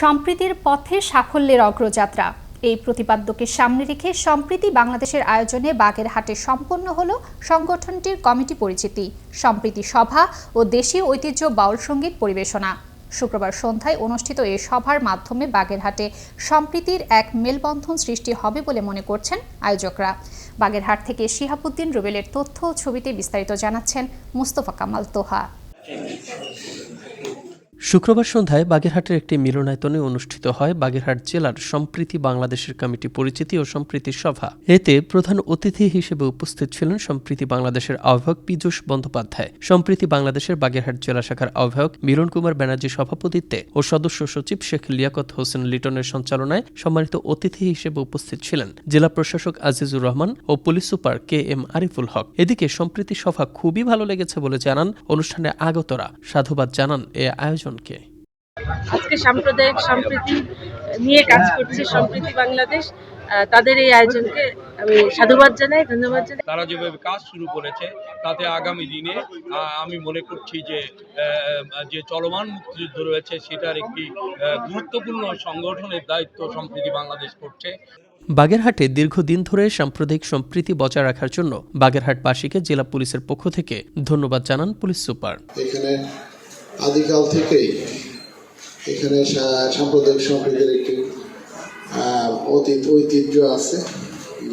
সম্প্রীতির পথে সাফল্যের অগ্রযাত্রা। এই প্রতিপাদ্যকে সামনে রেখে সম্প্রীতি বাংলাদেশের আয়োজনে বাগেরহাটে সম্পন্ন হল সংগঠনটির কমিটি পরিচিতি, সম্প্রীতি সভা ও দেশীয় ঐতিহ্য বাউল সংগীত পরিবেশনা। শুক্রবার সন্ধ্যায় অনুষ্ঠিত এই সভার মাধ্যমে বাগেরহাটে সম্প্রীতির এক মেলবন্ধন সৃষ্টি হবে বলে মনে করছেন আয়োজকরা। বাগেরহাট থেকে শিহাবুদ্দিন রুবেলের তথ্য ও ছবিতে বিস্তারিত জানাচ্ছেন মুস্তফা কামাল তোহা। শুক্রবার সন্ধ্যায় বাগেরহাটের একটি মিলনায়তনে অনুষ্ঠিত হয় বাগেরহাট জেলার সম্প্রীতি বাংলাদেশের কমিটি পরিচিতি ও সম্প্রীতি সভা। এতে প্রধান অতিথি হিসেবে উপস্থিত ছিলেন সম্প্রীতি বাংলাদেশের আহ্বায়ক পীযূষ বন্দ্যোপাধ্যায়, সম্প্রীতি বাংলাদেশের বাগেরহাট জেলা শাখার আহ্বায়ক মিলন কুমার ব্যানার্জি সভাপতিত্বে ও সদস্য সচিব শেখ লিয়াকত হোসেন লিটনের সঞ্চালনায় সম্মানিত অতিথি হিসেবে উপস্থিত ছিলেন জেলা প্রশাসক আজিজুর রহমান ও police super K M Ariful Haque. এদিকে সম্প্রীতি সভা খুবই ভালো লেগেছে বলে জানান অনুষ্ঠানে আগতরা। সাধুবাদ জানান এ আয়োজনকে আজকে সাম্প্রদায়িক সম্প্রীতি নিয়ে কাজ করছে সম্প্রীতি বাংলাদেশ। তাদের এই আয়োজনকে আমি সাধুবাদ জানাই ধন্যবাদ জানাই। তারা যেভাবে কাজ শুরু করেছে তাতে আগামী দিনে আমি মনে করছি যে যে চলমান মুক্তিযুদ্ধ রয়েছে সেটার একটি আহ, গুরুত্বপূর্ণ সংগঠনের দায়িত্ব সম্প্রীতি বাংলাদেশ করছে। বাগেরহাটে দীর্ঘদিন ধরে সাম্প্রদায়িক সম্প্রীতি বজায় রাখার জন্য বাগেরহাটবাসীকে জেলা পুলিশের পক্ষ থেকে ধন্যবাদ জানান পুলিশ সুপার। এখানে আদিকাল থেকেই এখানে সাম্প্রদায়িক সম্প্রীতির একটি অতীত ঐতিহ্য আছে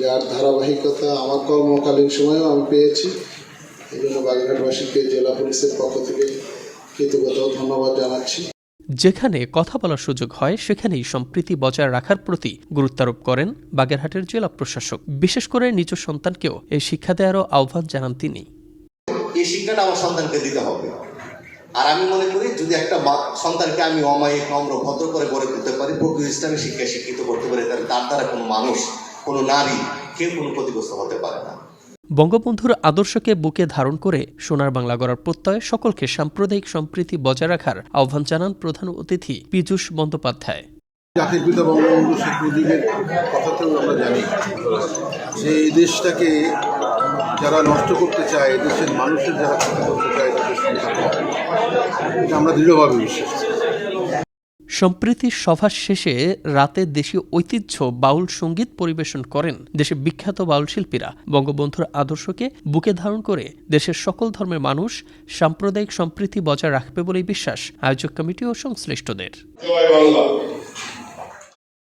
যার ধারাবাহিকতা আমার কর্মকালীন সময়েও আমি পেয়েছি। এই জন্য বাগেরহাটবাসীকে জেলা পুলিশের পক্ষ থেকে কৃতজ্ঞতা ধন্যবাদ জানাচ্ছি। যেখানে কথা বলার সুযোগ হয় সেখানেই সম্প্রীতি বজায় রাখার প্রতি গুরুত্বারোপ করেন বাগেরহাটের জেলা প্রশাসক। বিশেষ করে নিজ সন্তানকেও এই শিক্ষা দেওয়ারও আহ্বান জানান তিনি। এই শিক্ষাটা আমার সন্তানকে দিতে হবে। আর আমি মনে করি যদি একটা মা- সন্তানকে আমি অমায়িক, নম্র, ভদ্র করে গড়ে তুলতে পারি, প্রকৃত ইসলামী শিক্ষায় শিক্ষিত করতে পারি, তাহলে তার দ্বারা কোনো মানুষ, কোনো নারী, কেউ কোনো ক্ষতিগ্রস্ত হতে পারে না। বঙ্গবন্ধুর আদর্শকে বুকে ধারণ করে সোনার বাংলা গড়ার প্রত্যয় সকলকে সাম্প্রদায়িক সম্প্রীতি বজায় রাখার আহ্বান জানান প্রধান অতিথি পীযূষ বন্দ্যোপাধ্যায়। জাতির পিতা বঙ্গবন্ধু শেখ মুজিবের কথাতেও আমরা জানি যে এই দেশটাকে যারা নষ্ট করতে চায় দেশের মানুষের যারা ক্ষতি করতে চায় তাদের সংখ্যা কম। এটা আমরা দৃঢ়ভাবে বিশ্বাস সম্প্রীতি সভা শেষে রাতে দেশীয় ঐতিহ্য বাউল সংগীত পরিবেশন করেন দেশের বিখ্যাত বাউল শিল্পীরা। বঙ্গবন্ধুর আদর্শকে বুকে ধারণ করে দেশের সকল ধর্মের মানুষ সাম্প্রদায়িক সম্প্রীতি বজায় রাখবে বলেই বিশ্বাস আয়োজক কমিটি ও সংশ্লিষ্টদের।